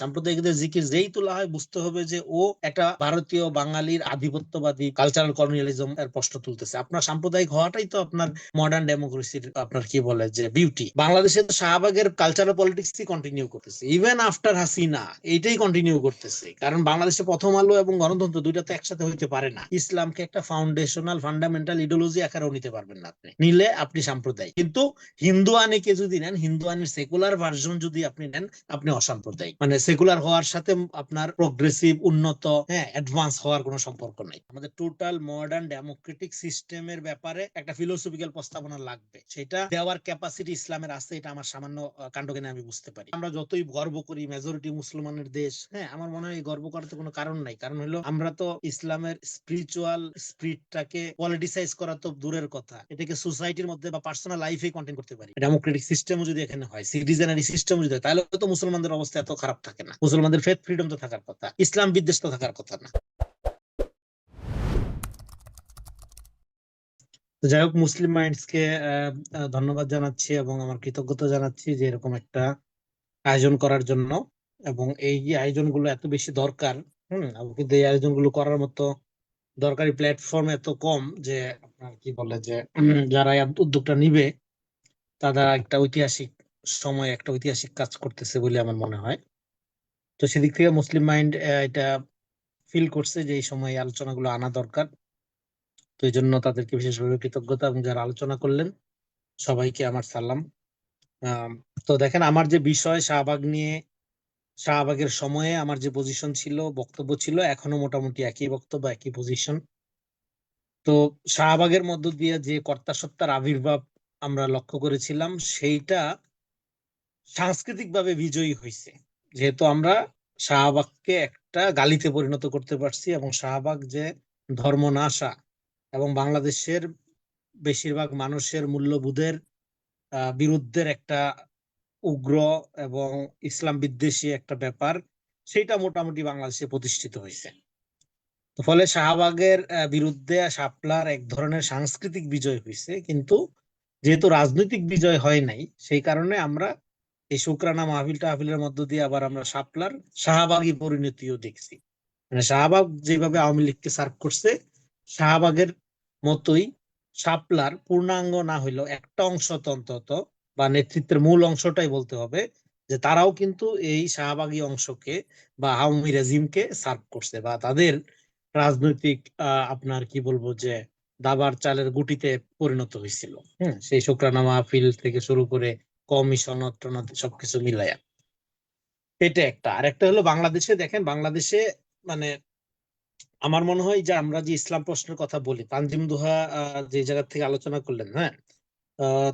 সাম্প্রদায়িকদের জিকির যেই তোলা হয়, বুঝতে হবে যে ও একটা ভারতীয় বাঙালির আধিপত্যবাদী কালচারাল কলোনিয়ালিজম এর প্রশ্ন তুলতেছে। আপনার সাম্প্রদায়িক হওয়াটাই তো আপনার মডার্ন ডেমোক্রেসির আপনার কি বলে, যে বিউটি বাংলাদেশে তো শাহবাগের কালচারাল পলিটিক্স কন্টিনিউ করতেছে। ইভেন আফটার হাসিনা, এইটাই কন্টিনিউ করতেছে। কারণ বাংলাদেশে প্রথম আলো এবং গণতন্ত্র দুইটা তো একসাথে হইতে পারে না। ইসলামকে একটা ফাউন্ডেশনাল ফান্ডামেন্টাল ইডিওলজি আকারেও নিতে পারবেন না আপনি। নিলে আপনি সাম্প্রদায়িক। কিন্তু হিন্দু আনিকে যদি নেন হিন্দু আনির সেকুলার ভার্সন যদি আপনি নেন, আপনি অসাম্প্রদায়িক। মানে সেকুলার হওয়ার সাথে আপনার প্রোগ্রেসিভ উন্নত হ্যাঁ অ্যাডভান্স হওয়ার কোনো সম্পর্ক নাই। আমাদের টোটাল মডার্ন ডেমোক্রেটিক সিস্টেমের ব্যাপারে একটা ফিলোসফিক্যাল প্রস্তাবনা লাগবে। সেটা দেওয়ার ক্যাপাসিটি ইসলামের আছে, এটা আমার সামান্য কাণ্ডজ্ঞানে আমি বুঝতে পারি। আমরা যতই গর্ব করি মেজরিটি মুসলমানের দেশ হ্যাঁ আমার মনে হয় গর্ব করার তো কোনো কারণ নাই। কারণ হলো, আমরা তো ইসলামের স্পিরিচুয়াল স্পিরিটটাকে পলিটিসাইজ করা তো দূরের কথা। এটাকে সোসাইটির মধ্যে বা পার্সোনাল লাইফে কন্টেন্ট করতে পারি। ডেমোক্রেটিক সিস্টেমও যদি এখানে হয় সিটিজেনারি সিস্টেম যদি হয়, তাহলে তো মুসলমানদের অবস্থা এত খারাপ থাকে না। মুসলমানদের ফেথ ফ্রিডম তো থাকার কথা, ইসলাম বিদ্বেষ তো থাকার কথা না। যাই হোক, মুসলিম মাইন্ডস কে ধন্যবাদ জানাচ্ছি এবং আমার কৃতজ্ঞতা জানাচ্ছি যে এরকম একটা আয়োজন করার জন্য এবং এই আয়োজনগুলো এত বেশি দরকার, হম কিন্তু এই আয়োজনগুলো করার মতো দরকারি প্ল্যাটফর্ম এত কম যে আপনার কি বলে যে যারা উদ্যোগটা নিবে, তারা একটা ঐতিহাসিক সময় একটা ঐতিহাসিক কাজ করতেছে বলে আমার মনে হয়। তো সেদিক থেকে মুসলিম মাইন্ড এটা ফিল করছে যে এই সময় আলোচনাগুলো আনা দরকার। তো এই জন্য তাদেরকে বিশেষভাবে কৃতজ্ঞতা এবং যারা আলোচনা করলেন, সবাইকে আমার সালাম। তো দেখেন, আমার যে বিষয় শাহবাগ নিয়ে, শাহবাগের সময়ে আমার যে পজিশন ছিল, বক্তব্য ছিল, এখনও মোটামুটি একই বক্তব্য, একই পজিশন তো শাহবাগের মধ্য দিয়ে যে কর্তাসত্তার আবির্ভাব আমরা লক্ষ্য করেছিলাম, সেইটা সাংস্কৃতিকভাবে বিজয়ী হয়েছে যেহেতু আমরা শাহবাগকে একটা গালিতে পরিণত করতে পারছি এবং শাহবাগ যে ধর্মনাশা এবং বাংলাদেশের বেশিরভাগ মানুষের মূল্যবোধের বিরুদ্ধের একটা উগ্র এবং ইসলাম বিদ্বেষী একটা ব্যাপার সেটা মোটামুটি বাংলাদেশে প্রতিষ্ঠিত হয়েছে। ফলে শাহবাগের বিরুদ্ধে শাপলার এক ধরনের সাংস্কৃতিক বিজয় হয়েছে, কিন্তু যেহেতু রাজনৈতিক বিজয় হয় নাই, সেই কারণে আমরা এই শুক্রানা মাহফিল টাহফিলের মধ্য দিয়ে আবার আমরা শাপলার শাহবাগী পরিণতিও দেখছি। মানে শাহবাগ যেভাবে আওয়ামী লীগকে সার্ভ করছে, শাহবাগের মতোই সাপলার পূর্ণাঙ্গ না হইলেও একটা অংশ অন্তত বা নেতৃত্বের মূল অংশটাই বলতে হবে যে তারাও কিন্তু এই শাহবাগী অংশকে বা আওয়ামী রেজিমকে সার্ভ করছে বা তাদের রাজনৈতিক আপনার কি বলব যে দাবার চালের গুটিতে পরিণত হয়েছিল। হ্যাঁ সেই শুক্রানা মাহফিল থেকে শুরু করে কমিশন সবকিছু মিলায়া এটা একটা। আর একটা হলো বাংলাদেশে দেখেন, বাংলাদেশে মানে আমার মনে হয় যে আমরা যে ইসলাম প্রশ্নের কথা বলি, তানজিম দুহা যে জায়গা থেকে আলোচনা করলেন হ্যাঁ?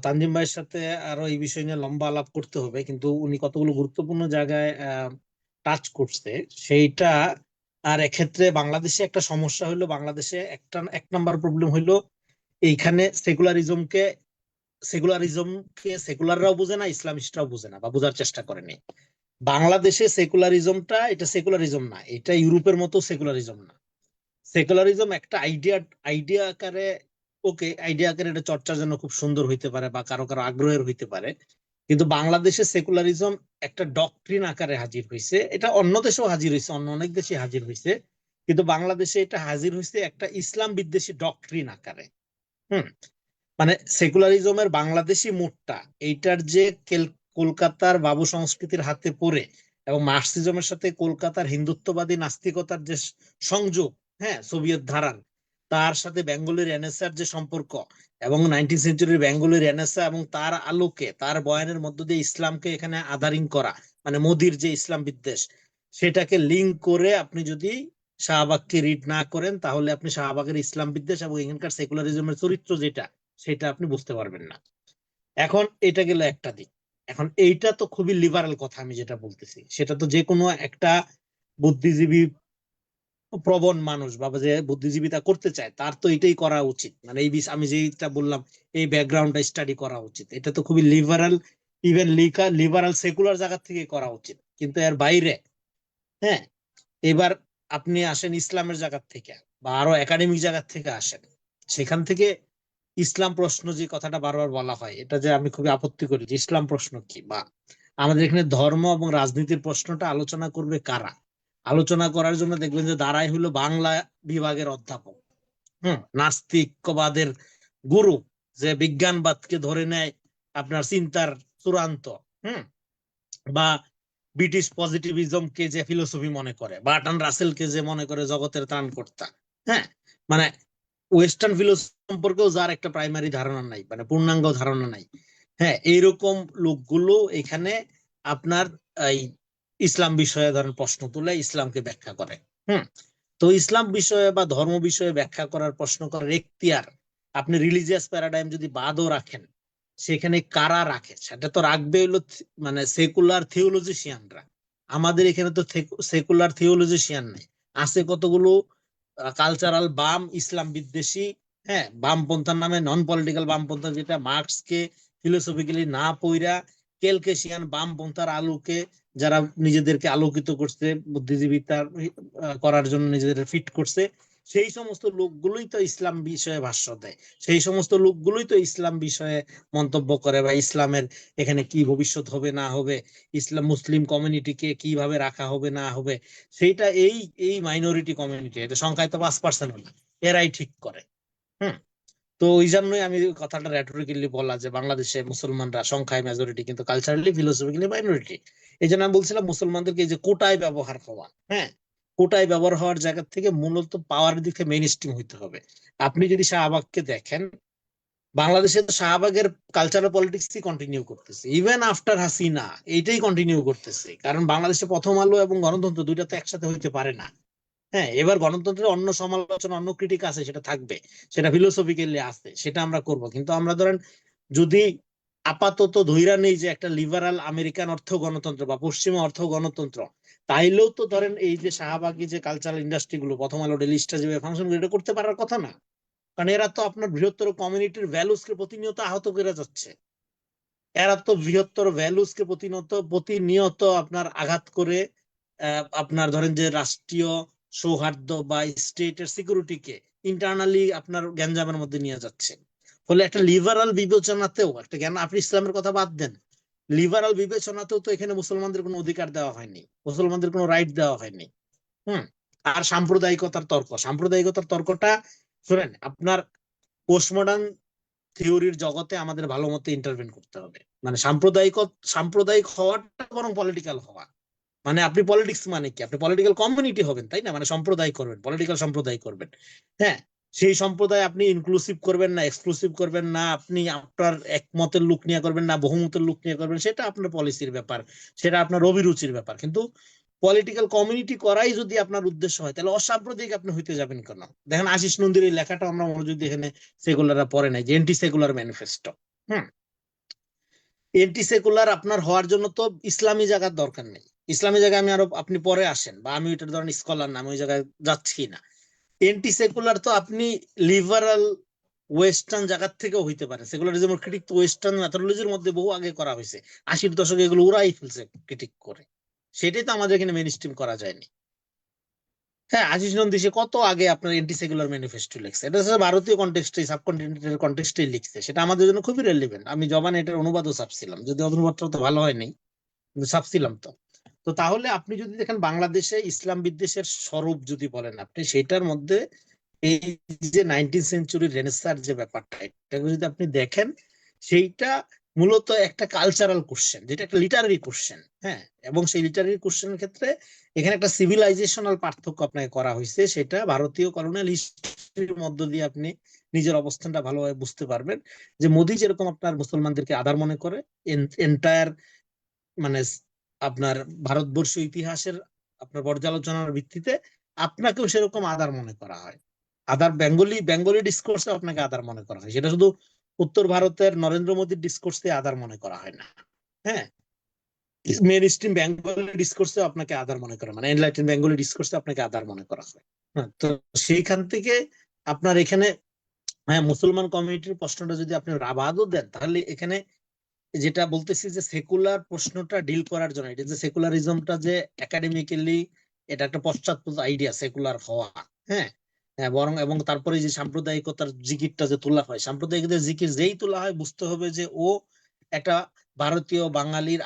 তানজিম ভাইয়ের সাথে আরও এই বিষয় নিয়ে লম্বা আলাপ করতে হবে, কিন্তু উনি কতগুলো গুরুত্বপূর্ণ জায়গায় টাচ করছে, সেইটা আর এক্ষেত্রে বাংলাদেশে একটা সমস্যা হলো, বাংলাদেশে একটা, এক নাম্বার প্রবলেম হইল এইখানে সেকুলারিজমকে সেকুলারিজমকে সেকুলাররাও বোঝে না, ইসলামিস্টরাও বোঝে না বা বোঝার চেষ্টা করেনি বাংলাদেশে সেকুলারিজমটা এটা সেকুলারিজম না, এটা ইউরোপের মতো সেকুলারিজম না। সেকুলারিজম একটা আইডিয়া আইডিয়া আকারে ওকে আইডিয়া আকারে এটা চর্চার জন্য খুব সুন্দর হইতে পারে বা কারও কারও আগ্রহের হইতে পারে। কিন্তু বাংলাদেশে সেকুলারিজম একটা ডক্ট্রিন আকারে হাজির হয়েছে এটা অন্য দেশেও হাজির হয়েছে অন্য অনেক দেশে হাজির হয়েছে কিন্তু বাংলাদেশে এটা হাজির হয়েছে একটা ইসলাম বিদ্বেষী ডক্ট্রিন আকারে। হুম? মানে সেকুলারিজমের বাংলাদেশি মোড়টা, এইটার যে কলকাতার বাবু সংস্কৃতির হাতে পড়ে এবং মার্কসিজমের সাথে কলকাতার হিন্দুত্ববাদী নাস্তিকতার যে সংযোগ হ্যাঁ সোভিয়েত ধারার, তার সাথে বেঙ্গলের রেনেসার যে সম্পর্ক এবং নাইনটিন সেঞ্চুরির বেঙ্গলের রেনেসা এবং তার আলোকে, তার বয়ানের মধ্য দিয়ে ইসলামকে এখানে আধারিং করা মানে মোদির যে ইসলাম বিদ্বেষ, সেটাকে লিঙ্ক করে আপনি যদি শাহবাগকে রিড না করেন, তাহলে আপনি শাহবাগের ইসলাম বিদ্বেষ এবং এখানকার সেকুলারিজমের চরিত্র যেটা সেটা আপনি বুঝতে পারবেন না। এখন এটা গেল একটা দিক। এখন এইটা তো খুবই লিবারাল কথা আমি যেটা বলতেছি। সেটা তো যে কোনো একটা বুদ্ধিজীবী প্রবণ মানুষ বা যে বুদ্ধিজীবীতা করতে চায়, তার তো এটাই করা উচিত। মানে এই আমি যেটা বললাম, এই ব্যাকগ্রাউন্ডটা স্টাডি করা উচিত। এটা তো খুবই লিবারাল ইভেন লিকা লিবারাল সেকুলার জায়গা থেকে করা উচিত। কিন্তু এর বাইরে হ্যাঁ এবার আপনি আসেন ইসলামের জায়গা থেকে বা আরও একাডেমিক জায়গা থেকে আসেন, সেখান থেকে ইসলাম প্রশ্ন যে কথাটা বারবার বলা হয়, এটা যে আমি খুবই আপত্তি করি যে ইসলাম প্রশ্ন কি? বা আমাদের এখানে ধর্ম এবং রাজনীতির প্রশ্নটা আলোচনা করবে কারা? আলোচনা করার জন্য দেখবেন যে দাঁড়াই হলো বাংলা বিভাগের অধ্যাপক। হম, নাস্তিকবাদের গুরু যে বিজ্ঞানবাদকে ধরে নেয় আপনার চিন্তার চূড়ান্ত, হম, বা ব্রিটিশ পজিটিভিজমকে যে ফিলোসফি মনে করে, বার্টন রাসেলকে যে মনে করে জগতের ত্রাণ ত্রাণকর্তা হ্যাঁ মানে ওয়েস্টার্ন ফিলোসফি সম্পর্কেও যার একটা প্রাইমারি ধারণা নাই মানে পূর্ণাঙ্গ ধারণা নাই। হ্যাঁ এইরকম লোকগুলো এখানে আপনার এই ইসলাম বিষয়ে ধরেন প্রশ্ন তুলে ইসলামকে ব্যাখ্যা করে, হুম? তো ইসলাম বিষয়ে বা ধর্ম বিষয়ে ব্যাখ্যা করার প্রশ্ন করার এখতিয়ার, আপনি রিলিজিয়াস প্যারাডাইম যদি বাদও রাখেন, সেখানে কারা রাখে? সেটা তো রাখবে হলো মানে সেকুলার থিওলজিশিয়ানরা আমাদের এখানে তো সেকুলার থিওলজিশিয়ান নেই। আছে কতগুলো কালচারাল বাম ইসলাম বিদ্বেষী হ্যাঁ বামপন্থার নামে নন পলিটিক্যাল বামপন্থা যেটা, মার্কসকে ফিলোসফিক্যালি না পইরা কেলকেশিয়ান বামপন্থার আলোকে যারা নিজেদেরকে আলোকিত করছে, বুদ্ধিজীবী তার করার জন্য নিজেদের ফিট করছে সেই সমস্ত লোকগুলোই তো ইসলাম বিষয়ে ভাষ্য দেয়। সেই সমস্ত লোকগুলোই তো ইসলাম বিষয়ে মন্তব্য করে বা ইসলামের এখানে কি ভবিষ্যৎ হবে, না হবে, ইসলাম, মুসলিম কমিউনিটিকে কীভাবে রাখা হবে, না হবে, সেইটা এই এই মাইনরিটি কমিউনিটি এটা সংখ্যায় তো পাঁচ পার্সেন্ট এরাই ঠিক করে। হুম? তো ওই জন্যই আমি কথাটা রেটরিক্যালি বলা যে বাংলাদেশে মুসলমানরা সংখ্যায় মেজরিটি কিন্তু কালচারালি ফিলোসফিক্যালি মাইনরিটি এই জন্য আমি বলছিলাম মুসলমানদেরকে এই যে কোটায় ব্যবহার হওয়া হ্যাঁ? কোটায় ব্যবহার হওয়ার জায়গা থেকে মূলত পাওয়ার দিকে মেইন স্ট্রিম হইতে হবে। আপনি যদি শাহবাগকে দেখেন বাংলাদেশে তো শাহবাগের কালচারাল পলিটিক্সই কন্টিনিউ করতেছে। ইভেন আফটার হাসিনা, এইটাই কন্টিনিউ করতেছে। কারণ বাংলাদেশে প্রথম আলো এবং গণতন্ত্র দুইটা তো একসাথে হইতে পারে না। হ্যাঁ এবার গণতন্ত্রের অন্য সমালোচনা, অন্য ক্রিটিক আছে, সেটা থাকবে। সেটা ফিলোসফিক্যালি আছে, সেটা আমরা করব। কিন্তু আমরা ধরেন, যদি আপাতত ধৈরা নেই যে একটা লিবারাল আমেরিকান অর্থ গণতন্ত্র বা পশ্চিমা অর্থ গণতন্ত্র তাইলেও তো ধরেন এই যে শাহবাগী যে কালচারাল ইন্ডাস্ট্রি গুলো, প্রথম আলো ডেলিস্টা যেভাবে ফাংশন এটা করতে পারার কথা না। কারণ এরা তো আপনার বৃহত্তর কমিউনিটির ভ্যালুস কে প্রতিনিয়ত আহত করে যাচ্ছে। এরা তো বৃহত্তর ভ্যালুস কে প্রতিনিয়ত প্রতিনিয়ত আপনার আঘাত করে আপনার ধরেন যে রাষ্ট্রীয় সৌহার্দ্য বা স্টেটের সিকিউরিটিকে ইন্টারনালি আপনার গ্যাঞ্জামের মধ্যে নিয়ে যাচ্ছে। ফলে একটা লিবারাল বিবেচনাতেও, একটা জ্ঞান, আপনি ইসলামের কথা বাদ দেন লিবারাল বিবেচনাতেও তো এখানে মুসলমানদের কোনো অধিকার দেওয়া হয়নি। মুসলমানদের কোনো রাইট দেওয়া হয়নি। হুম? আর সাম্প্রদায়িকতার তর্ক। সাম্প্রদায়িকতার তর্কটা, শুনেন, আপনার পোস্টমডার্ন থিওরির জগতে আমাদের ভালো মতো ইন্টারভেন করতে হবে। মানে সাম্প্রদায়িক সাম্প্রদায়িক হওয়াটা বরং পলিটিক্যাল হওয়া। মানে আপনি পলিটিক্স মানে কি? আপনি পলিটিক্যাল কমিউনিটি হবেন, তাই না? মানে সম্প্রদায় করবেন পলিটিক্যাল সম্প্রদায় করবেন। হ্যাঁ? সেই সম্প্রদায় আপনি ইনক্লুসিভ করবেন না এক্সক্লুসিভ করবেন না, আপনি আপনার একমতের লোক নিয়ে করবেন না, বহুমতের লোক নিয়ে করবেন, সেটা আপনার পলিসির ব্যাপার, সেটা আপনার অভিরুচির ব্যাপার, কিন্তু পলিটিক্যাল কমিউনিটি করাই যদি আপনার উদ্দেশ্য হয়, তাহলে অসাম্প্রদায়িক আপনি হইতে যাবেন কেন? দেখেন আশিস নন্দীর এই লেখাটা আমরা মনোযোগ এখানে সেকুলাররা পড়ে নাই, যে এন্টি সেকুলার ম্যানিফেস্টো হুম? এন্টি সেকুলার আপনার হওয়ার জন্য তো ইসলামী জায়গার দরকার নেই, ইসলামী জায়গায় আমি আরও আপনি পরে আসেন, বা আমি ওইটার ধরেন স্কলার না, আমি ওই জায়গায় যাচ্ছি না। এন্টি সেকুলার তো আপনি লিবারাল ওয়েস্টার্ন জায়গার থেকেও হইতে পারে। সেকুলারিজম ক্রিটিক তো ওয়েস্টার্ন ম্যাথোলজির মধ্যে বহু আগে করা হয়েছে। আশির দশকে এগুলো উড়াই ফেলছে ক্রিটিক করে। সেটাই তো আমাদের এখানে মেন স্ট্রিম করা যায়নি। হ্যাঁ আশিস নন্দী, সে কত আগে আপনার এন্টি সেকুলার ম্যানিফেস্টো লিখছে? এটা হচ্ছে ভারতীয় কন্টেক্সটে সাবকন্টিনেন্টের কন্টেক্সটে লিখছে। সেটা আমাদের জন্য খুবই রেলিভেন্ট আমি জবান এটার অনুবাদও ছাপছিলাম। যদি অনুবাদটা তো ভালো হয়নি ছাপছিলাম তো। তো তাহলে আপনি যদি দেখেন বাংলাদেশে ইসলাম বিদ্বেষের স্বরূপ যদি বলেন আপনি, সেটার মধ্যে এই যে নাইনটিন সেঞ্চুরির রেনেসার যে ব্যাপারটা এটা যদি আপনি দেখেন, সেইটা মূলত একটা কালচারাল কোশ্চেন যেটা একটা লিটারারি কোশ্চেন হ্যাঁ? এবং সেই লিটারারি কোশ্চেনের ক্ষেত্রে এখানে একটা সিভিলাইজেশনাল পার্থক্য আপনাকে করা হয়েছে, সেটা ভারতীয় কলোনিয়াল হিস্ট্রির মধ্য দিয়ে আপনি নিজের অবস্থানটা ভালোভাবে বুঝতে পারবেন। যে মোদি যেরকম আপনার মুসলমানদেরকে আদার মনে করে এন্টায়ার মানে আপনার ভারতবর্ষ ইতিহাসের আপনার পর্যালোচনার ভিত্তিতে আপনাকেও সেরকম আদার মনে করা হয়। আদার বেঙ্গলি বেঙ্গলি ডিসকোর্সে আপনাকে আদার মনে করা হয়। সেটা শুধু উত্তর ভারতের নরেন্দ্র মোদীর ডিসকোর্সে আদার মনে করা হয় না। হ্যাঁ? মেন স্ট্রিম বেঙ্গলি ডিসকোর্সে আপনাকে আদার মনে করা মানে এনলাইটেন বেঙ্গলি ডিসকোর্সে আপনাকে আদার মনে করা হয়। হ্যাঁ, তো সেইখান থেকে আপনার এখানে হ্যাঁ মুসলমান কমিউনিটির প্রশ্নটা যদি আপনি রাবাদও দেন তাহলে এখানে যেটা বলতেছি যে সেকুলার প্রশ্নটা ডিল করার জন্য এটা যে সেকুলারিজমটা যে একাডেমিক্যালি এটা একটা পশ্চাৎপদ আইডিয়া সেকুলার হওয়া হ্যাঁ? হ্যাঁ, বরং এবং তারপরে যে সাম্প্রদায়িকতার জিকিরটা যে তোলা হয় সাম্প্রদায়িকতার জিকির যেই তোলা হয় বুঝতে হবে যে ও একটা ভারতীয় বাঙালির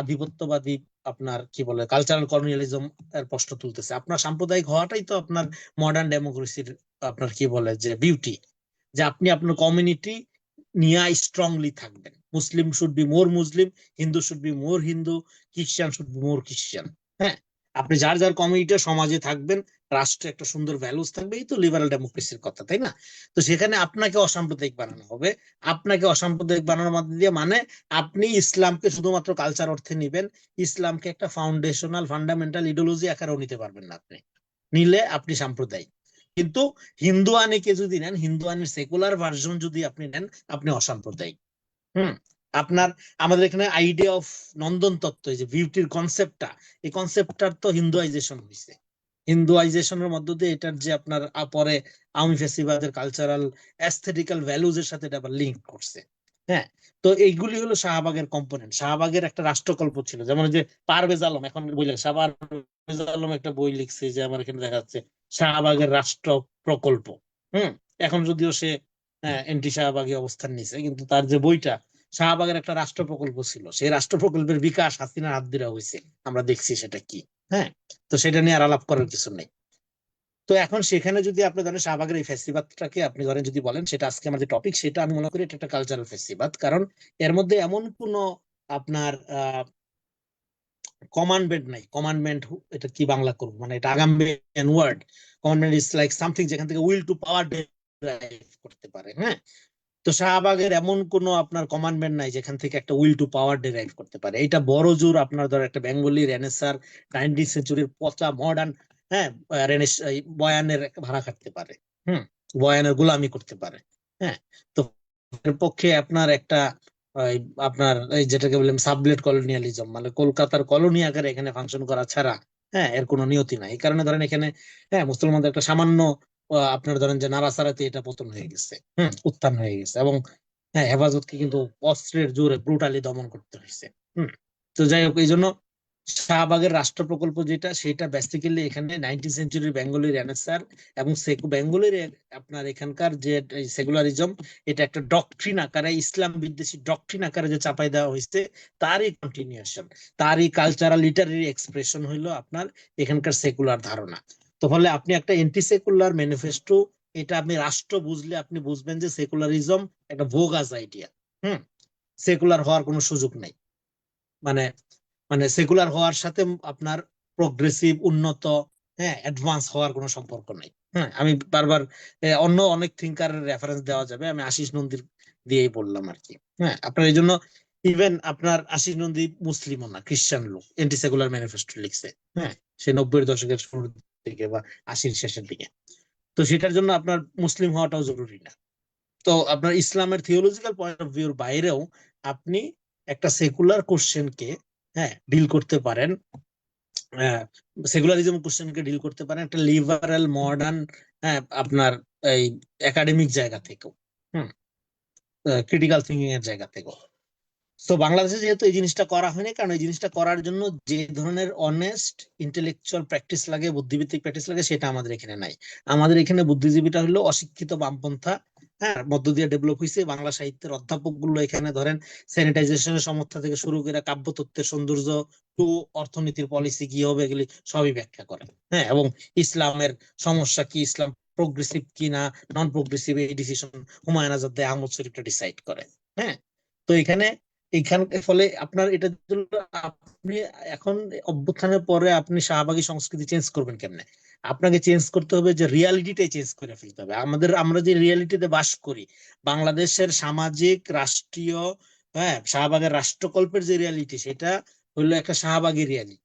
আধিপত্যবাদী আপনার কি বলে কালচারাল কলোনিয়ালিজম এর প্রশ্ন তুলতেছে। আপনার সাম্প্রদায়িক হওয়াটাই তো আপনার মডার্ন ডেমোক্রেসির আপনার কি বলে যে বিউটি যে আপনি আপনার কমিউনিটি নিয়ে স্ট্রংলি থাকবেন। Muslim should be more Muslim Hindu should be more Hindu Christian should be মোর খ্রিস্টান হ্যাঁ আপনি যার যার কমিউনিটি সমাজে থাকবেন রাষ্ট্রে একটা সুন্দর ভ্যালুস থাকবে, এই তো লিবারাল ডেমোক্রেসির কথা, তাই না? তো সেখানে আপনাকে অসাম্প্রদায়িক বানানো হবে। আপনাকে অসাম্প্রদায়িক বানানোর মধ্যে দিয়ে মানে আপনি ইসলামকে শুধুমাত্র কালচার অর্থে নিবেন, ইসলামকে একটা ফাউন্ডেশনাল ফান্ডামেন্টাল ইডিওলজি আকারেও নিতে পারবেন না আপনি। নিলে আপনি সাম্প্রদায়িক। কিন্তু হিন্দু আনিকে যদি নেন হিন্দু আনির সেকুলার ভার্সন যদি আপনি নেন, আপনি অসাম্প্রদায়িক। হুম, আপনার আমাদের এখানে আইডিয়া অফ নন্দন তত্ত্ব যে বিউটির কনসেপ্টটা এই কনসেপ্টটার তো হিন্দুয়াইজেশন হয়েছে হিন্দুয়াইজেশনের মধ্য দিয়ে এটার যে আপনার পরে আওয়ামী ফেসিবাদের কালচারাল অ্যাস্থেটিক্যাল ভ্যালুজ এর সাথে এটা আবার লিঙ্ক করছে। হ্যাঁ তো এইগুলি হলো শাহবাগের কম্পোনেন্ট শাহবাগের একটা রাষ্ট্রকল্প ছিল, যেমন যে পারভেজ আলম, এখন বই লেখে শাহ পারভেজ আলম একটা বই লিখছে যে আমার এখানে দেখা যাচ্ছে শাহবাগের রাষ্ট্র প্রকল্প। হুম, এখন যদিও সে এন্টি শাহবাগী অবস্থান নিছে, কিন্তু তার যে বইটা, শাহবাগের একটা রাষ্ট্র প্রকল্প ছিল, সেই রাষ্ট্র প্রকল্পের বিকাশ হাসিনার হাত দিয়ে হয়েছে। আমরা দেখছি সেটা কি হ্যাঁ? তো সেটা নিয়ে আর আলাপ করার কিছু নেই। তো এখন সেখানে যদি আপনি ধরেন শাহবাগের এই ফেস্টিভালটাকে আপনি ধরেন যদি বলেন, সেটা আজকে আমাদের টপিক সেটা আমি মনে করি এটা একটা কালচারাল ফেস্টিভাল কারণ এর মধ্যে এমন কোনো আপনার কমান্ডমেন্ট নাই। কমান্ডমেন্ট এটা কি বাংলা করব? মানে এটা আগামিয়ান word commandment is like something যেখান থেকে উইল টু পাওয়ার ডেরাইভ করতে পারে হ্যাঁ? তো শাহবাগের এমন কোনো আপনার কমান্ডমেন্ট নাই যেখান থেকে একটা উইল টু পাওয়ার ডেরাইভ করতে পারে। এটা বড় জোর আপনার ধর একটা বেঙ্গলি রেনেসার নাইনটিন সেঞ্চুরির পচা মডার্ন হ্যাঁ? রেনেস বয়ানের ভাড়া খাটতে পারে, হুম? বয়ানের গোলামি করতে পারে হ্যাঁ? তো পক্ষে আপনার একটা আপনার, এই যেটাকে বললাম সাবলেট কলোনিয়ালিজম মানে কলকাতার কলোনি আকারে এখানে ফাংশন করা ছাড়া হ্যাঁ? এর কোনো নিয়তি নাই। এই কারণে ধরেন এখানে হ্যাঁ? মুসলমানদের একটা সামান্য আপনার ধরেন যে নাড়াচাড়াতে এটা পতন হয়ে গেছে হম। উত্থান হয়ে গেছে এবং হ্যাঁ হেফাজতকে কিন্তু অস্ত্রের জোরে ব্রুটালি দমন করতে হয়েছে। হম। তো যাই হোক এই জন্য শাহবাগের রাষ্ট্র প্রকল্প যেটা সেটা বেসিক্যালি এখানে নাইনটিন সেঞ্চুরির বেঙ্গলি রেনেসার এবং সেকু বেঙ্গলির আপনার এখানকার যে সেকুলারিজম এটা একটা ডকট্রিন আকারে ইসলাম বিদ্বেষী ডকট্রিন আকারে যে চাপাই দেওয়া হয়েছে তারই কন্টিনিউশন তারই কালচারাল লিটারারি এক্সপ্রেশন হইল আপনার এখানকার সেকুলার ধারণা। তো ফলে আপনি একটা এন্টি সেকুলার ম্যানিফেস্টো এটা আপনি রাষ্ট্র বুঝলে আপনি বুঝবেন যে সেকুলারিজম একটা ভোগাস আইডিয়া হুম? সেকুলার হওয়ার কোনো সুযোগ নেই। মানে মানে সেকুলার হওয়ার সাথে আপনার প্রোগ্রেসিভ উন্নত হ্যাঁ অ্যাডভান্স হওয়ার কোনো সম্পর্ক নেই। হ্যাঁ আমি বারবার অন্য অনেক থিঙ্কারের রেফারেন্স দেওয়া যাবে, আমি আশিস নন্দীর দিয়েই বললাম আর কি। হ্যাঁ আপনার এই জন্য ইভেন আপনার আশিস নন্দী মুসলিমও না, খ্রিস্টান লোক এন্টি সেকুলার ম্যানিফেস্টো লিখছে। হ্যাঁ সে নব্বই দশকের শুরুর দিকে বা আশির শেষের দিকে। তো সেটার জন্য আপনার মুসলিম হওয়াটাও জরুরি না। তো আপনার ইসলামের থিওলজিক্যাল পয়েন্ট অফ ভিউর বাইরেও আপনি একটা সেকুলার কোশ্চেনকে হ্যাঁ ডিল করতে পারেন। সেকুলারিজম কোশ্চেনকে ডিল করতে পারেন। একটা লিবারাল মডার্ন হ্যাঁ আপনার এই একাডেমিক জায়গা থেকেও, হুম ক্রিটিক্যাল থিঙ্কিং এর জায়গা থেকেও। তো বাংলাদেশে যেহেতু এই জিনিসটা করা হয়নি, কারণ এই জিনিসটা করার জন্য যে ধরনের অনেস্ট ইন্টেলেকচুয়াল প্র্যাকটিস লাগে বুদ্ধিভিত্তিক প্র্যাকটিস লাগে, সেটা আমাদের এখানে নাই। আমাদের এখানে বুদ্ধিজীবীটা হলো অশিক্ষিত বামপন্থা হ্যাঁ মধ্য দিয়ে ডেভেলপ হয়েছে বাংলা সাহিত্যের অধ্যাপকগুলো এখানে ধরেন স্যানিটাইজেশনের সমস্যা থেকে শুরু করে কাব্যতত্ত্বের সৌন্দর্য টু অর্থনীতির পলিসি কি হবে এগুলি সবই ব্যাখ্যা করে হ্যাঁ এবং ইসলামের সমস্যা কি, ইসলাম প্রোগ্রেসিভ কি না নন প্রোগ্রেসিভ এই ডিসিশন হুমায়ুন আজাদ আহমদ শরীফটা ডিসাইড করে হ্যাঁ। তো এখানে এইখানকার ফলে আপনার এটা আপনি এখন অভ্যুত্থানের পরে আপনি শাহবাগী সংস্কৃতি চেঞ্জ করবেন কেমনে? আপনাকে চেঞ্জ করতে হবে যে রিয়ালিটিটাই চেঞ্জ করে ফেলতে হবে। আমাদের, আমরা যে রিয়ালিটিতে বাস করি, বাংলাদেশের সামাজিক, রাষ্ট্রীয় হ্যাঁ শাহবাগের রাষ্ট্রকল্পের যে রিয়ালিটি সেটা হলো একটা শাহবাগী রিয়ালিটি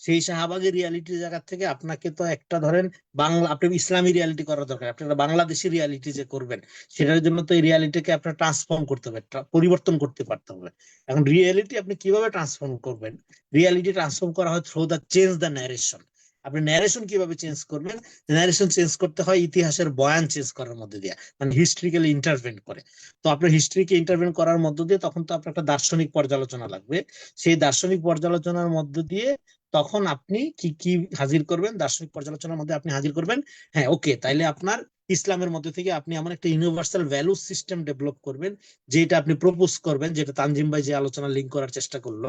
সেই শাহবাগী রিয়ালিটির জায়গা থেকে আপনাকে তো একটা ধরেন বাংলা, আপনি ইসলামী রিয়ালিটি করা দরকার। আপনি একটা বাংলাদেশি রিয়ালিটি যে করবেন, সেটার জন্য তো এই রিয়ালিটিকে আপনার ট্রান্সফর্ম করতে হবে পরিবর্তন করতে পারতে হবে। এখন রিয়েলিটি আপনি কীভাবে ট্রান্সফর্ম করবেন? রিয়ালিটি ট্রান্সফর্ম করা হয় through the change the narration আপনি ন্যারেশন কীভাবে চেঞ্জ করবেন? ন্যারেশন চেঞ্জ করতে হয় ইতিহাসের বয়ান চেঞ্জ করার মধ্যে দিয়ে মানে হিস্ট্রিক্যালি ইন্টারভেন করে। তো আপনার হিস্ট্রিকে ইন্টারভেন করার মধ্য দিয়ে তখন তো আপনার একটা দার্শনিক পর্যালোচনা লাগবে। সেই দার্শনিক পর্যালোচনার মধ্য দিয়ে তখন আপনি কি কি হাজির করবেন? দার্শনিক পর্যালোচনার মধ্যে আপনি হাজির করবেন। হ্যাঁ ওকে তাইলে আপনার ইসলামের মধ্যে থেকে আপনি এমন একটা ইউনিভার্সাল ভ্যালু সিস্টেম ডেভেলপ করবেন, যেটা আপনি প্রপোজ করবেন, যেটা তানজিম ভাই যে আলোচনা লিঙ্ক করার চেষ্টা করল,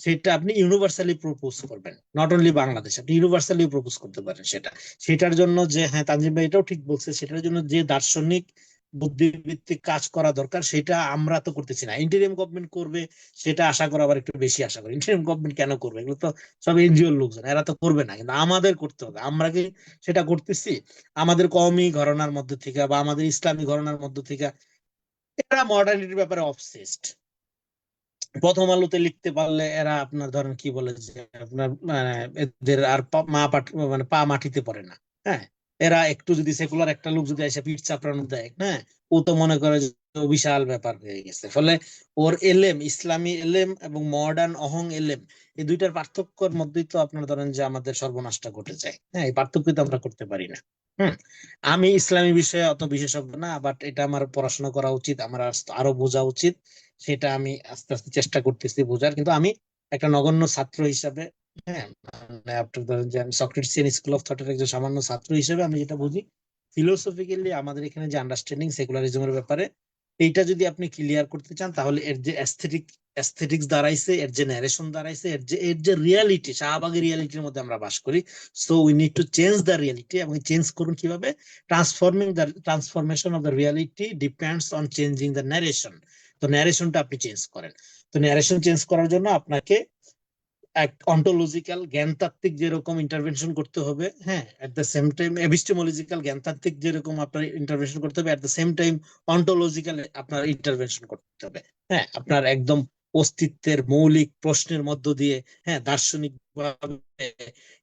সেটা আপনি ইউনিভার্সালি প্রপোজ করবেন। নট অনলি বাংলাদেশ, আপনি ইউনিভার্সালি প্রপোজ করতে পারেন সেটা। সেটার জন্য যে হ্যাঁ তানজিম ভাই এটাও ঠিক বলছে, সেটার জন্য যে দার্শনিক বুদ্ধিভিত্তিক কাজ করা দরকার, সেটা আমরা তো করতেছি না। ইন্টারিয়াম গভর্নমেন্ট করবে, সেটা আশা করা আবার একটু বেশি আশা করি। ইন্টারিয়াম গভর্নমেন্ট কেন করবে? এগুলো তো সব এনজিওর লোকজন, এরা তো করবে না। কিন্তু আমাদের করতে হবে। আমরা কি সেটা করতেছি? আমাদের কওমি ঘরনার মধ্যে থেকে বা আমাদের ইসলামী ঘরনার মধ্যে থেকে এরা মডার্নিটির ব্যাপারে অবসেসড প্রথম আলোতে লিখতে পারলে এরা আপনার ধরেন কি বলে যে আপনার মানে এদের আর পা- মা মানে পা মাটিতে পড়ে না। হ্যাঁ? এরা একটু যদি সেকুলার একটা লোক যদি এসে পিঠ চাপড়ানো দেয় হ্যাঁ? ও তো মনে করে বিশাল ব্যাপার হয়ে গেছে। ফলে ওর এলেম, ইসলামী এলেম এবং মডার্ন অহং এলেম, এই দুইটার পার্থক্যের মধ্যেই তো আপনার ধরেন যে আমাদের সর্বনাশটা ঘটে যায়। হ্যাঁ এই পার্থক্য তো আমরা করতে পারি না। হম? আমি ইসলামী বিষয়ে অত বিশেষজ্ঞ না বাট এটা আমার পড়াশোনা করা উচিত, আমার আরও বোঝা উচিত। সেটা আমি আস্তে আস্তে চেষ্টা করতেছি বোঝার। কিন্তু আমি একটা নগণ্য ছাত্র হিসাবে হ্যাঁ মানে আপনার ধরেন স্কুল অফ থটের একজন সামান্য ছাত্র হিসেবে আমি যেটা বুঝি ফিলোসফিক্যালি আমাদের এখানে যে আন্ডারস্ট্যান্ডিং সেকুলারিজমের ব্যাপারে, এইটা যদি আপনি ক্লিয়ার করতে চান, তাহলে এর যে অ্যাস্থেটিক অ্যাস্থেটিক্স দাঁড়াইছে, এর যে ন্যারেশন দাঁড়াইছে, এর যে এর যে রিয়ালিটি শাহবাগের রিয়ালিটির মধ্যে আমরা বাস করি। So we need to change the reality এবং চেঞ্জ করুন কীভাবে? Transforming the transformation of the reality depends on changing the narration তো ন্যারেশনটা আপনি চেঞ্জ করেন। তো ন্যারেশন চেঞ্জ করার জন্য আপনাকে অন্টোলজিক্যাল জ্ঞানতাত্ত্বিক যেরকম ইন্টারভেনশন করতে হবে হ্যাঁ at the same time epistemological জ্ঞানতাত্ত্বিক যেরকম আপনার ইন্টারভেনশন করতে হবে at the same time ontological আপনার ইন্টারভেনশন করতে হবে হ্যাঁ আপনার একদম অস্তিত্বের মৌলিক প্রশ্নের মধ্য দিয়ে হ্যাঁ দার্শনিক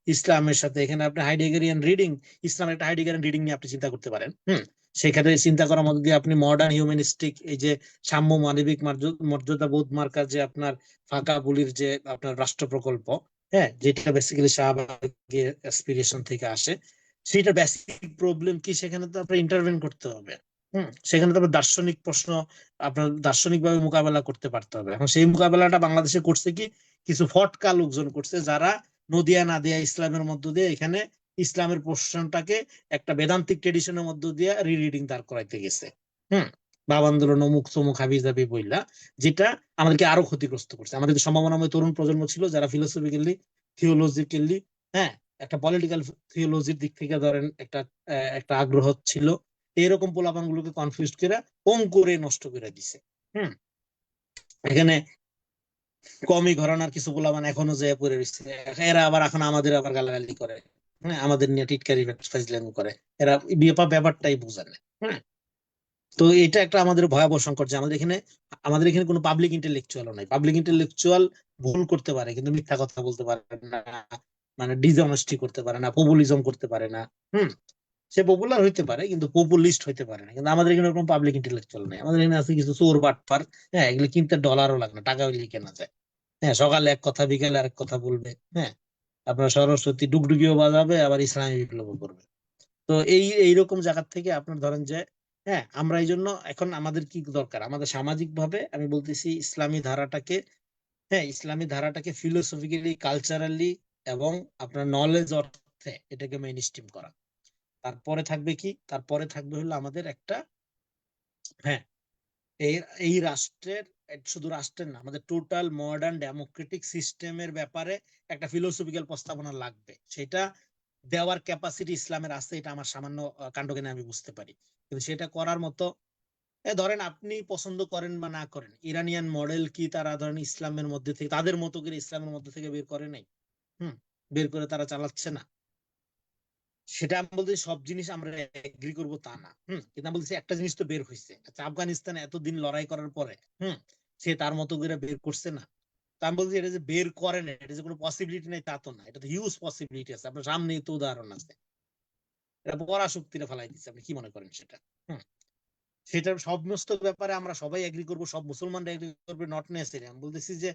ইসলামের সাথে, এখানে আপনি হাইডেগারিয়ান রিডিং ইসলামের একটা হাইডেগারিয়ান রিডিং নিয়ে আপনি চিন্তা করতে পারেন, হুম সেখানে চিন্তা করার মধ্যে দিয়ে আপনি মডার্ন হিউম্যানিস্টিক এই যে সাম্য মানবিক মর্য- মর্যাদা বোধ মার্কার যে আপনার ফাঁকা বুলির যে আপনার রাষ্ট্র প্রকল্প হ্যাঁ যেটা বেসিক্যালি শাহবাগের অ্যাসপিরেশন থেকে আসে সেটা বেসিক প্রবলেম কি সেখানে তো আপনার ইন্টারভেন করতে হবে। হুম, সেখানে তো দার্শনিক প্রশ্ন, আপনার দার্শনিক ভাবে মোকাবেলা করতে পারতে হবে। এখন সেই মোকাবেলাটা বাংলাদেশে করছে কি, কিছু ফটকা লোকজন করছে যারা নদিয়া নাদিয়া ইসলামের মধ্য দিয়ে এখানে ইসলামের প্রশ্নটাকে একটা বেদান্তিক ট্রেডিশনের মধ্য দিয়ে রিরিডিং দাঁড় করাইতে গেছে। হুম? ভাব আন্দোলন, অমুক তমুক হাবি জাবি বইলা, যেটা আমাদেরকে আরও ক্ষতিগ্রস্ত করছে। আমাদের সম্ভাবনাময় তরুণ প্রজন্ম ছিল যারা ফিলোসফিক্যালি থিওলজিক্যালি হ্যাঁ? একটা পলিটিক্যাল থিওলজির দিক থেকে ধরেন একটা একটা আগ্রহ ছিল। এরকম পোলাপান গুলোকে কনফিউজ করে অঙ্কুরে নষ্ট করে দিছে। হুম? এখানে কমই ঘরানার কিছু পোলাপান এখনও যে পড়ে রয়েছে এরা আবার এখন আমাদের আবার গালাগালি করে। হ্যাঁ আমাদের নিয়ে টিটকারি ফাইজলামি করে। এরা বিয়েপা ব্যাপারটাই বোঝে না হ্যাঁ। তো এটা একটা আমাদের ভয়াবহ সংকট যে আমাদের এখানে আমাদের এখানে কোনো পাবলিক ইন্টেলেকচুয়ালও নাই। পাবলিক ইন্টেলেকচুয়াল ভুল করতে পারে, কিন্তু মিথ্যা কথা বলতে পারে না মানে ডিসঅনেস্টি করতে পারে না পপুলিজম করতে পারে না, হুম। সে পপুলার হইতে পারে, কিন্তু পপুলিস্ট হইতে পারে না। কিন্তু আমাদের এখানে কোনো পাবলিক ইন্টেলেকচুয়াল নেই। আমাদের এখানে আছে কিছু চোর বাটপার হ্যাঁ এগুলো কিনতে ডলারও লাগে না টাকা হইলে কেনা যায়। হ্যাঁ সকালে এক কথা, বিকালে আরেক কথা বলবে হ্যাঁ। আপনার সরস্বতী ডুগডুগিও বাজাবে, আবার ইসলামী বিপ্লবও করবে। তো এই, এইরকম জায়গা থেকে আপনার ধরেন যে হ্যাঁ আমরা এই জন্য এখন আমাদের কি দরকার? আমাদের সামাজিক ভাবে আমি বলতেছি ইসলামী ধারাটাকে হ্যাঁ ইসলামী ধারাটাকে ফিলোসফিক্যালি কালচারালি এবং আপনার নলেজ অর্থে এটাকে মেইন স্ট্রিম করা। তারপরে থাকবে কি? তারপরে থাকবে হলো আমাদের একটা হ্যাঁ এই এই রাষ্ট্রের শুধু রাষ্ট্রের না, আমাদের টোটাল মডার্ন ডেমোক্রেটিক সিস্টেমের ব্যাপারে একটা ফিলোসফিক্যাল প্রস্তাবনা লাগবে। সেটা দেওয়ার ক্যাপাসিটি ইসলামের আছে, এটা আমার সামান্য কাণ্ডজ্ঞানে আমি বুঝতে পারি। কিন্তু সেটা করার মতো ধরেন আপনি পছন্দ করেন বা না করেন, ইরানিয়ান মডেল কি তারা ধরেন ইসলামের মধ্যে থেকে, তাদের মতো করে ইসলামের মধ্যে থেকে বের করে নাই? হুম, বের করে তারা চালাচ্ছে না। সেটা আমি বলতে সব জিনিস আমরা এগ্রি করব তা না, হুম? কিন্তু আমি বলছি একটা জিনিস তো বের হয়েছে আচ্ছা আফগানিস্তানে এতদিন লড়াই করার পরে, হুম? সে তার মতো করে বের করছে না। তা আমি বলছি এটা যে বের করে না, এটা যে কোনো পসিবিলিটি নেই তা তো না। এটা তো হিউজ পসিবিলিটি আছে। আপনার সামনেই তো উদাহরণ আছে। এটা পরাশক্তিটা ফেলাই দিচ্ছে। আপনি কি মনে করেন সেটা? হুম? সেটার সমস্ত ব্যাপারে আমরা সবাই এগ্রি করব, সব মুসলমানরা এগ্রি করবে নট নেসেসারি আমি বলতেছি যে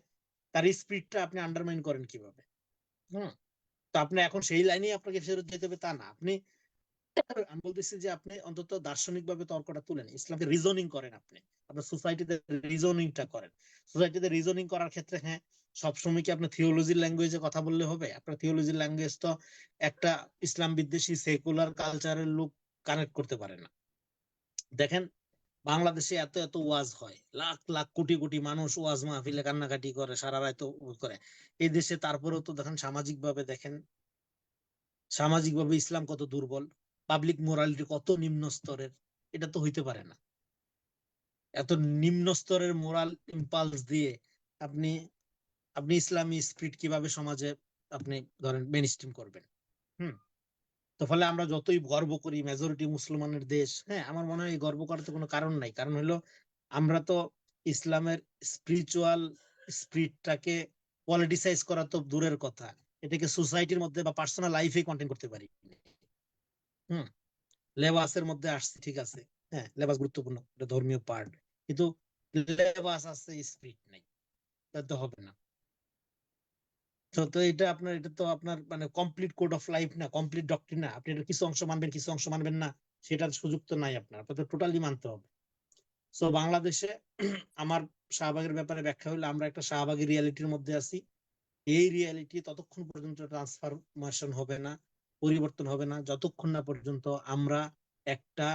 তার স্পিডটা আপনি আন্ডারমাইন করেন কীভাবে? হুম? তো আপনি এখন সেই লাইনেই আপনাকে ফেরত যেতে হবে, তা না। আপনি আমি বলতেছি যে আপনি অন্তত দার্শনিক ভাবে তর্কটা তুলেন, ইসলামকে রিজনিং করেন আপনি। আপনার সোসাইটিতে রিজনিংটা করেন। সোসাইটিতে রিজনিং করার ক্ষেত্রে হ্যাঁ সবসময় কি আপনার থিওলজির ল্যাঙ্গুয়েজে কথা বললে হবে? আপনার থিওলজির ল্যাঙ্গুয়েজ তো একটা ইসলাম বিদ্বেষী সেকুলার কালচারের লোক কানেক্ট করতে পারে না। দেখেন বাংলাদেশে এত এত ওয়াজ হয়। লাখ লাখ কোটি কোটি মানুষ ওয়াজ মাহফিলে কান্নাকাটি করে, সারা রাত করে। এই দেশে তারপরেও তো দেখেন সামাজিক ভাবে দেখেন সামাজিক ভাবে ইসলাম কত দুর্বল পাবলিক মোরালিটি কত নিম্ন স্তরের, এটা তো হইতে পারে না। এত নিম্ন স্তরের মোরাল ইম্পালস দিয়ে আপনি আপনি ইসলামী স্পিরিট কীভাবে সমাজে আপনি ধরেন মেন করবেন। হুম? তো ফলে আমরা যতই গর্ব করি মেজরিটি মুসলমানের দেশ হ্যাঁ আমার মনে হয় গর্ব করার তো কোনো কারণ নাই। কারণ হলো আমরা তো ইসলামের স্পিরিচুয়াল স্পিরিটটাকে পলিটিসাইজ করা তো দূরের কথা। এটাকে সোসাইটির মধ্যে বা পার্সোনাল লাইফে কন্টেন্ট করতে পারি। হুম লেবাসের মধ্যে আসছে, ঠিক আছে। হ্যাঁ লেবাস গুরুত্বপূর্ণ, এটা ধর্মীয় পার্ট কিন্তু লেবাস আছে স্পিরিট নেই। তো হবে না। তো এটা আপনার, এটা তো আপনার মানে কমপ্লিট কোড অফ লাইফ না কমপ্লিট ডক্টরিন না। আপনি এটা কিছু অংশ মানবেন, কিছু অংশ মানবেন না, সেটার সুযোগ তো নাই আপনার। আপনার টোটালি মানতে হবে। সো বাংলাদেশে আমার শাহবাগের ব্যাপারে ব্যাখ্যা হলো আমরা একটা শাহবাগী রিয়ালিটির মধ্যে আছি। এই রিয়ালিটি ততক্ষণ পর্যন্ত ট্রান্সফরমেশন হবে না, পরিবর্তন হবে না। যতক্ষণ না পর্যন্ত আমরা একটা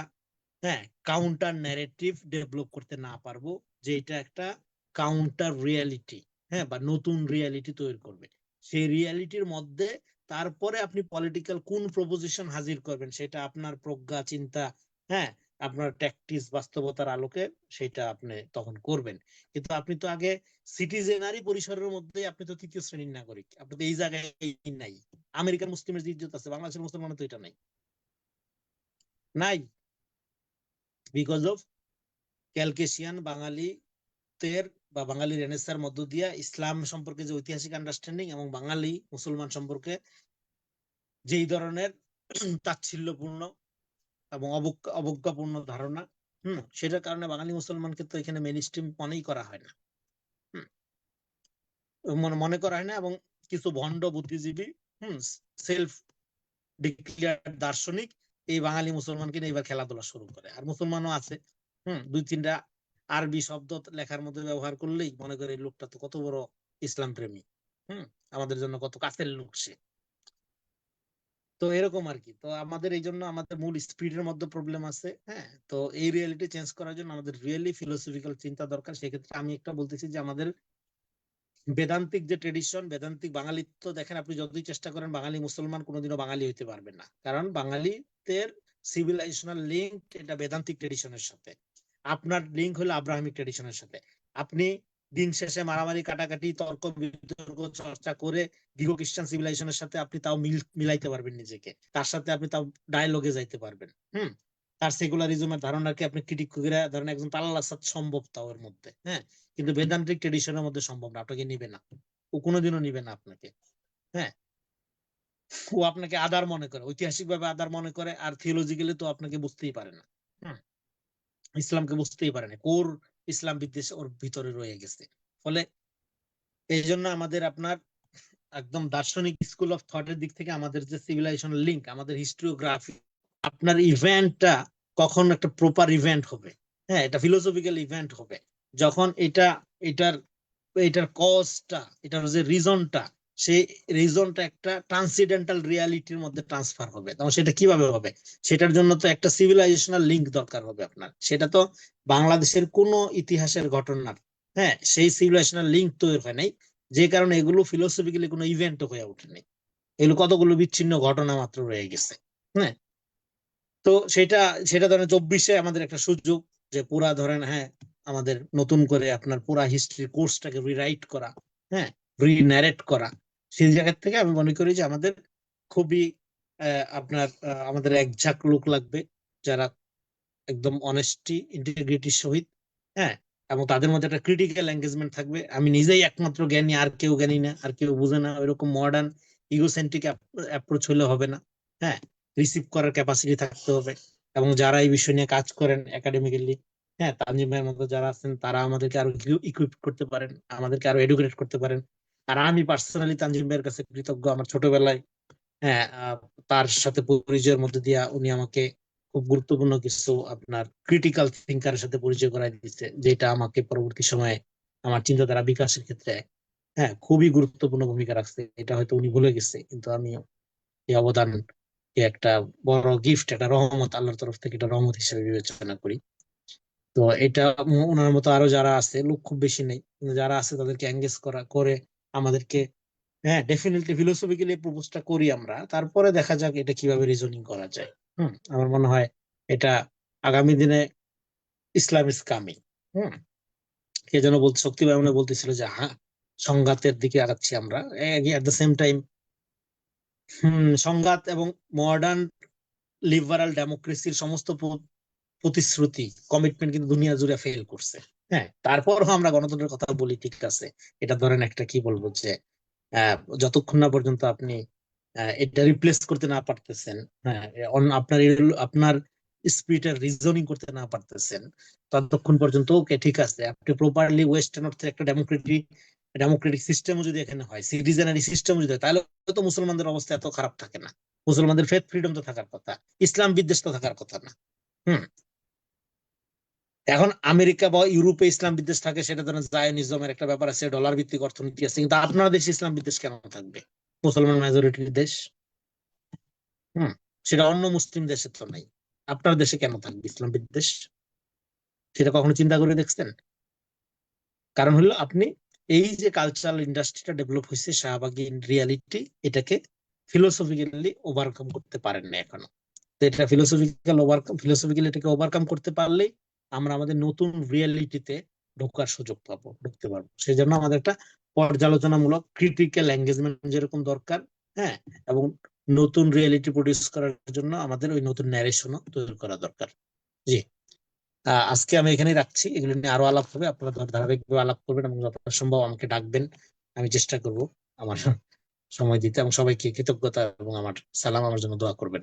হ্যাঁ কাউন্টার ন্যারেটিভ ডেভেলপ করতে না পারব, যে এটা একটা কাউন্টার রিয়ালিটি হ্যাঁ বা নতুন রিয়ালিটি তৈরি করবে। সেই রিয়ালিটির মধ্যে তারপরে আপনি পলিটিক্যাল কোন প্রপোজিশন হাজির করবেন সেটা আপনার প্রজ্ঞা, চিন্তা হ্যাঁ আপনার ট্যাকটিস বাস্তবতার আলোকে সেটা আপনি তখন করবেন। কিন্তু আপনি তো আগে সিটিজেনারি পরিসরের মধ্যে আপনি তো তৃতীয় শ্রেণির নাগরিক। আপনি তো এই জায়গায় নাই। আমেরিকার মুসলিমের যে ইজ্জত আছে, বাংলাদেশের মুসলমানের তো এটা নাই। নাই। বিকজ অফ ক্যালকেশিয়ান বাঙালি তের বা বাঙালি রেনেসার মধ্য দিয়া ইসলাম সম্পর্কে যে ঐতিহাসিক আন্ডারস্ট্যান্ডিং এবং বাঙালি মুসলমান সম্পর্কে যেই ধরনের তাচ্ছিল্যপূর্ণ এবং অবজ্ঞাপূর্ণ ধারণা, হম, সেটার কারণে বাঙালি মুসলমানকে তো এখানে মেন স্ট্রিম মনেই করা হয় না মনে করা হয় না এবং কিছু ভণ্ড বুদ্ধিজীবী, হম সেলফ ডিক্লিয়ার দার্শনিক এই বাঙালি মুসলমানকে নিয়ে এবার খেলাধুলা শুরু করে। আর মুসলমানও আছে, হম দুই তিনটা আরবি শব্দ লেখার মধ্যে ব্যবহার করলেই মনে করে এই লোকটা তো কত বড় ইসলাম প্রেমী, হম? আমাদের জন্য কত কাছের লোক সে। তো এরকম আর কি। তো আমাদের এই জন্য আমাদের মূল স্পিডের মধ্যে প্রবলেম আছে হ্যাঁ? তো এই রিয়েলিটি চেঞ্জ করার জন্য আমাদের রিয়েলি ফিলোসফিক্যাল চিন্তা দরকার। সেক্ষেত্রে আমি একটা বলতেছি যে আমাদের বেদান্তিক যে ট্রেডিশন বেদান্তিক বাঙালিত্ব, দেখেন আপনি যতই চেষ্টা করেন বাঙালি মুসলমান কোনোদিনও বাঙালি হইতে পারবেন না। কারণ বাঙালিদের সিভিলাইজেশনাল লিঙ্ক এটা বেদান্তিক ট্রেডিশনের সাথে। আপনার লিঙ্ক হলো আব্রাহামিক ট্রেডিশনের সাথে। আপনি দিন শেষে মারামারি, কাটাকাটি, তর্ক, বিতর্ক, চর্চা করে গৃহ খ্রিস্টান সিভিলাইজেশনের সাথে আপনি তাও মিল মিলাইতে পারবেন নিজেকে। তার সাথে আপনি তাও ডায়লগে যাইতে পারবেন, হুম? তার সেকুলারিজমের ধারণাকে আপনি ক্রিটিক করে ধরেন একজন তাল্লা সাথ সম্ভব তাও এর মধ্যে হ্যাঁ? কিন্তু বেদান্তিক ট্রেডিশনের মধ্যে সম্ভব না, আপনাকে নিবে না। ও কোনোদিনও নিবে না আপনাকে হ্যাঁ? ও আপনাকে আদার মনে করে ঐতিহাসিক ভাবে আদার মনে করে, আর থিওলজিক্যালি তো আপনাকে বুঝতেই পারে না, হম? ইসলামকে বুঝতেই পারে না কোর ইসলাম বিদ্বেষ ওর ভিতরে রয়ে গেছে। ফলে এই জন্য আমাদের আপনার একদম দার্শনিক স্কুল অফ থটের দিক থেকে আমাদের যে সিভিলাইজেশন লিঙ্ক আমাদের হিস্ট্রিওগ্রাফি আপনার ইভেন্টটা কখন একটা প্রপার ইভেন্ট হবে। হ্যাঁ এটা ফিলোসফিক্যাল ইভেন্ট হবে। যখন এটা, এটার এটার কজটা এটার যে রিজনটা সেই রিজনটা একটা ট্রান্সিডেন্টাল রিয়ালিটির মধ্যে ট্রান্সফার হবে। তখন সেটা কীভাবে হবে? সেটার জন্য তো একটা সিভিলাইজেশনাল লিঙ্ক দরকার হবে আপনার। সেটা তো বাংলাদেশের কোন ইতিহাসের ঘটনার হ্যাঁ সেই সিভিলাইজেশনাল লিঙ্ক তৈরি হয় নাই। যে কারণে এগুলো ফিলোসফিক্যালি কোনো ইভেন্ট হয়ে ওঠেনি এগুলো কতগুলো বিচ্ছিন্ন ঘটনা মাত্র রয়ে গেছে হ্যাঁ? তো সেটা সেটা ধরেন চব্বিশে আমাদের একটা সুযোগ যে পুরা ধরেন হ্যাঁ আমাদের নতুন করে আপনার পুরা হিস্ট্রি কোর্সটাকে রিরাইট করা হ্যাঁ রিন্যারেট করা। সেই জায়গা থেকে আমি মনে করি যে আমাদের খুবই আপনার আমাদের এক ঝাঁক লোক লাগবে যারা একদম অনেস্টি ইন্টিগ্রিটির সহিত হ্যাঁ? এবং তাদের মধ্যে একটা ক্রিটিক্যাল এঙ্গেজমেন্ট থাকবে। আমি নিজেই একমাত্র জ্ঞানী, আর কেউ জ্ঞানী না, আর কেউ বুঝে না, ওইরকম মডার্ন ইগোসেন্ট্রিক অ্যাপ্রোচ হলে হবে না হ্যাঁ? রিসিভ করার ক্যাপাসিটি থাকতে হবে। এবং যারা এই বিষয় নিয়ে কাজ করেন একাডেমিক্যালি হ্যাঁ? তানজিম ভাইয়ের মতো যারা আছেন, তারা আমাদেরকে আরও ইকুইপ করতে পারেন, আমাদেরকে আরও এডুকেট করতে পারেন। আর আমি পার্সোনালি তানজিম ভাইয়ের কাছে কৃতজ্ঞ আমার ছোটবেলায় হ্যাঁ তার সাথে পরিচয়ের মধ্যে দিয়া উনি আমাকে খুব গুরুত্বপূর্ণ কিছু আপনার ক্রিটিক্যাল থিঙ্কারের সাথে পরিচয় করাই দিচ্ছে যেটা আমাকে পরবর্তী সময়ে আমার চিন্তাধারা বিকাশের ক্ষেত্রে হ্যাঁ খুবই গুরুত্বপূর্ণ ভূমিকা রাখছে। এটা হয়তো উনি ভুলে গেছে, কিন্তু আমি এই অবদান একটা বড় গিফট একটা রহমত আল্লাহর তরফ থেকে এটা রহমত হিসেবে বিবেচনা করি। তো এটা ওনার মতো আরও যারা আছে, লোক খুব বেশি নেই, কিন্তু যারা আছে তাদেরকে এঙ্গেজ করা, করে আমাদেরকে হ্যাঁ ডেফিনেটলি ফিলোসফিক্যালি প্রপোজটা করি আমরা। তারপরে দেখা যাক এটা কীভাবে রিজনিং করা যায়। হুম, আমার মনে হয় এটা আগামী দিনে ইসলাম ইজ কামিং হুম, কে যেন বলতে, শক্তি মনে বলতেছিল যে হ্যাঁ সংঘাতের দিকে আগাচ্ছি আমরা। এট দ্য সেম টাইম হম, সংঘাত এবং মডার্ন লিবারাল ডেমোক্রেসির সমস্ত প্রতিশ্রুতি কমিটমেন্ট কিন্তু দুনিয়া জুড়ে ফেল করছে। হ্যাঁ তারপরও আমরা গণতন্ত্রের কথা বলি, ঠিক আছে। এটা ধরেন একটা কি বলব যে যতক্ষণ না পর্যন্ত আপনি এটা রিপ্লেস করতে না পারতেছেন হ্যাঁ আপনার আপনার স্পিরিটের রিজনিং করতে না পারতেছেন, ততক্ষণ পর্যন্ত ওকে ঠিক আছে, আপনি প্রপারলি ওয়েস্টার্ন অর্থে একটা ডেমোক্রেটিক ডেমোক্রেটিক সিস্টেমও যদি এখানে হয় সিটিজেনারি সিস্টেম যদি হয়, তাহলে তো মুসলমানদের অবস্থা এত খারাপ থাকে না। মুসলমানদের ফেথ ফ্রিডম তো থাকার কথা, ইসলাম বিদ্বেষ তো থাকার কথা না। হুম এখন আমেরিকা বা ইউরোপে ইসলাম বিদ্বেষ থাকে, সেটা ধরেন জায়নিজমের একটা ব্যাপার আছে ডলার ভিত্তিক অর্থনীতি আছে, কিন্তু আপনার দেশে ইসলাম বিদ্বেষ কেন থাকবে? মুসলমান মেজরিটির দেশ? হুম, সেটা অন্য মুসলিম দেশে তো নাই। আপনার দেশে কেন থাকবে ইসলাম বিদ্বেষ? সেটা কখনো চিন্তা করে দেখছেন? কারণ হলো আপনি এই যে কালচারাল ইন্ডাস্ট্রিটা ডেভেলপ হয়েছে শাহবাগী রিয়ালিটি এটাকে ফিলোসফিক্যালি ওভারকাম করতে পারেন না এখনও। এটা ফিলোসফিক্যাল ওভারকাম ফিলোসফিক্যালি এটাকে ওভারকাম করতে পারলেই আমরা আমাদের নতুন রিয়ালিটিতে ঢোকার সুযোগ পাবো ঢুকতে পারব। সেই জন্য আমাদের একটা পর্যালোচনামূলক ক্রিটিক্যাল এঙ্গেজমেন্ট যেরকম দরকার হ্যাঁ? এবং নতুন রিয়েলিটি প্রডিউস করার জন্য আমাদের ওই নতুন ন্যারেশনও তৈরি করা দরকার। জি। আজকে আমি এখানেই রাখছি। এগুলো নিয়ে আরও আলাপ হবে। আপনারা ধর- ধারাবাহিকভাবে আলাপ করবেন এবং যতটা সম্ভব আমাকে ডাকবেন। আমি চেষ্টা করব আমার সময় দিতে এবং সবাইকে কৃতজ্ঞতা এবং আমার সালাম আমার জন্য দোয়া করবেন।